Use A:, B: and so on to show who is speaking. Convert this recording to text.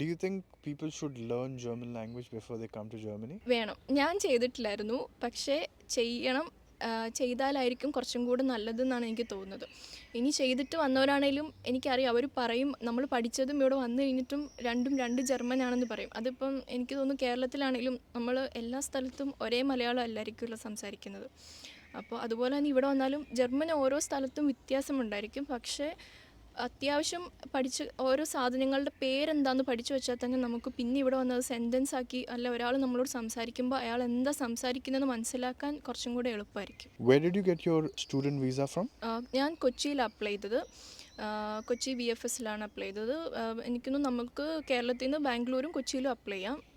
A: Do you think people should learn German language before they come to Germany?
B: വേണം. ഞാൻ ചെയ്തിട്ടില്ലായിരുന്നു. പക്ഷേ ചെയ്യണം ചെയ്താലായിരിക്കും കുറച്ചും കൂടെ നല്ലതെന്നാണ് എനിക്ക് തോന്നുന്നത്. ഇനി ചെയ്തിട്ട് വന്നവരാണേലും എനിക്കറിയാം. അവർ പറയും നമ്മൾ പഠിച്ചതും ഇവിടെ വന്നു കഴിഞ്ഞിട്ടും രണ്ടും രണ്ട് ജർമ്മൻ ആണെന്ന് പറയും. അതിപ്പം എനിക്ക് തോന്നുന്നു കേരളത്തിലാണെങ്കിലും നമ്മൾ എല്ലാ സ്ഥലത്തും ഒരേ മലയാളം അല്ലായിരിക്കുമല്ലോ സംസാരിക്കുന്നത്. അപ്പോൾ അതുപോലെ തന്നെ ഇവിടെ വന്നാലും ജർമ്മൻ ഓരോ സ്ഥലത്തും വ്യത്യാസമുണ്ടായിരിക്കും. പക്ഷേ അത്യാവശ്യം പഠിച്ച് ഓരോ സാധനങ്ങളുടെ പേരെന്താന്ന് പഠിച്ചു വെച്ചാൽ തന്നെ നമുക്ക് പിന്നെ ഇവിടെ വന്നത് സെന്റൻസ് ആക്കി അല്ല ഒരാൾ നമ്മളോട് സംസാരിക്കുമ്പോൾ അയാൾ എന്താ സംസാരിക്കുന്നതെന്ന് മനസ്സിലാക്കാൻ കുറച്ചും കൂടെ എളുപ്പമായിരിക്കും.
A: Where did you get your student visa from?
B: ഞാൻ കൊച്ചിയിൽ അപ്ലൈ ചെയ്തത്. കൊച്ചി വി എഫ് എസിലാണ് അപ്ലൈ ചെയ്തത്. എനിക്കൊന്ന് നമുക്ക് കേരളത്തിൽ നിന്ന് ബാംഗ്ലൂരും കൊച്ചിയിലും അപ്ലൈ ചെയ്യാം.